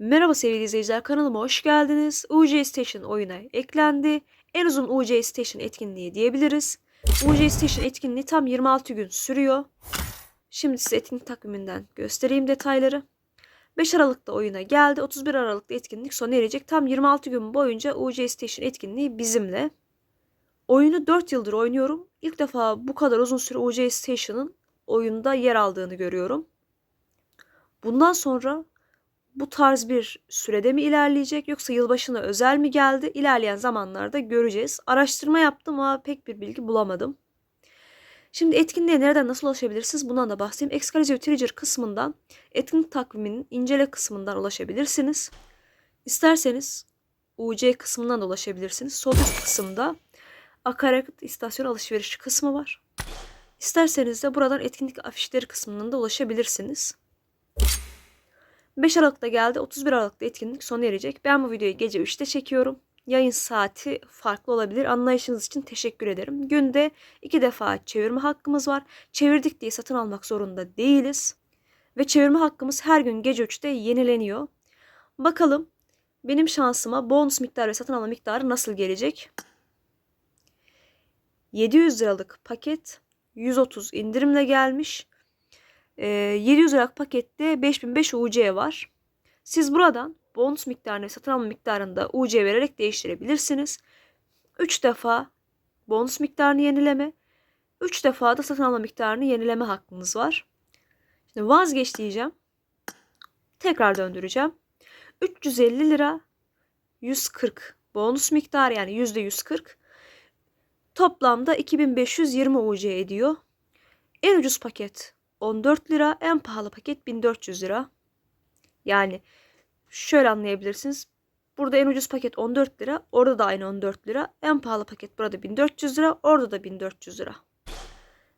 Merhaba sevgili izleyiciler kanalıma hoş geldiniz. UC Station oyuna eklendi. En uzun UC Station etkinliği diyebiliriz. UC Station etkinliği tam 26 gün sürüyor. Şimdi size etkinlik takviminden göstereyim detayları. 5 Aralık'ta oyuna geldi. 31 Aralık'ta etkinlik sona erecek. Tam 26 gün boyunca UC Station etkinliği bizimle. Oyunu 4 yıldır oynuyorum. İlk defa bu kadar uzun süre UC Station'ın oyunda yer aldığını görüyorum. Bundan sonra bu tarz bir sürede mi ilerleyecek yoksa yılbaşına özel mi geldi? İlerleyen zamanlarda göreceğiz. Araştırma yaptım ama pek bir bilgi bulamadım. Şimdi etkinliğe nereden nasıl ulaşabilirsiniz? Bundan da bahsedeyim. Exclusive Treasure kısmından etkinlik takviminin incele kısmından ulaşabilirsiniz. İsterseniz UC kısmından da ulaşabilirsiniz. Sol üst kısımda akaryakıt istasyon alışveriş kısmı var. İsterseniz de buradan etkinlik afişleri kısmından da ulaşabilirsiniz. 5 Aralık'ta geldi. 31 Aralık'ta etkinlik sona erecek. Ben bu videoyu gece 3'te çekiyorum. Yayın saati farklı olabilir. Anlayışınız için teşekkür ederim. Günde iki defa çevirme hakkımız var. Çevirdik diye satın almak zorunda değiliz. Ve çevirme hakkımız her gün gece 3'te yenileniyor. Bakalım benim şansıma bonus miktarı ve satın alma miktarı nasıl gelecek? 700 liralık paket 130 indirimle gelmiş. 700 liralık pakette 5005 UC var. Siz buradan bonus miktarını satın alma miktarını da UC vererek değiştirebilirsiniz. 3 defa bonus miktarını yenileme, 3 defa da satın alma miktarını yenileme hakkınız var. Şimdi vazgeç diyeceğim. Tekrar döndüreceğim. 350 lira 140 bonus miktar yani %140. Toplamda 2520 UC ediyor. En ucuz paket 14 lira. En pahalı paket 1400 lira. Yani şöyle anlayabilirsiniz. Burada en ucuz paket 14 lira. Orada da aynı 14 lira. En pahalı paket burada 1400 lira. Orada da 1400 lira.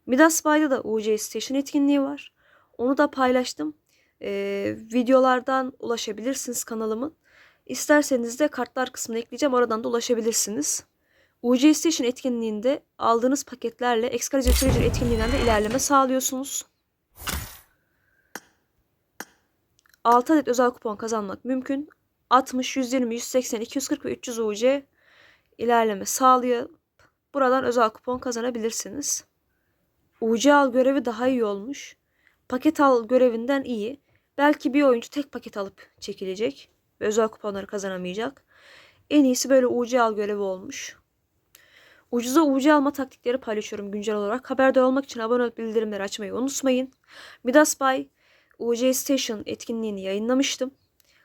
Midas Bay'da da UC Station etkinliği var. Onu da paylaştım. Ee, videolardan ulaşabilirsiniz kanalımın. İsterseniz de kartlar kısmına ekleyeceğim. Oradan da ulaşabilirsiniz. UC Station etkinliğinde aldığınız paketlerle Exclusive Treasure etkinliğinden de ilerleme sağlıyorsunuz. 6 adet özel kupon kazanmak mümkün. 60, 120, 180, 240 ve 300 UC ilerleme sağlayıp buradan özel kupon kazanabilirsiniz. UC al görevi daha iyi olmuş. Paket al görevinden iyi. Belki bir oyuncu tek paket alıp çekilecek ve özel kuponları kazanamayacak. En iyisi böyle UC al görevi olmuş. Ucuza UC alma taktikleri paylaşıyorum güncel olarak. Haberdar olmak için abone olup bildirimleri açmayı unutmayın. Midas Bay UC Station etkinliğini yayınlamıştım.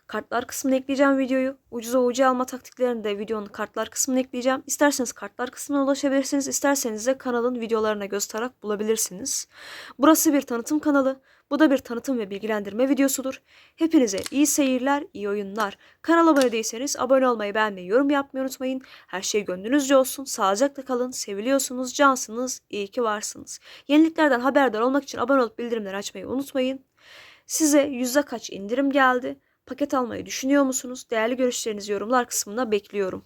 Kartlar kısmına ekleyeceğim videoyu. Ucuza UC alma taktiklerini de videonun kartlar kısmına ekleyeceğim. İsterseniz kartlar kısmına ulaşabilirsiniz. İsterseniz de kanalın videolarına göz atarak bulabilirsiniz. Burası bir tanıtım kanalı. Bu da bir tanıtım ve bilgilendirme videosudur. Hepinize iyi seyirler, iyi oyunlar. Kanala abone değilseniz abone olmayı, beğenmeyi, yorum yapmayı unutmayın. Her şey gönlünüzce olsun. Sağlıcakla kalın. Seviliyorsunuz, cansınız. İyi ki varsınız. Yeniliklerden haberdar olmak için abone olup bildirimleri açmayı unutmayın. Size yüzde kaç indirim geldi? Paket almayı düşünüyor musunuz? Değerli görüşlerinizi yorumlar kısmına bekliyorum.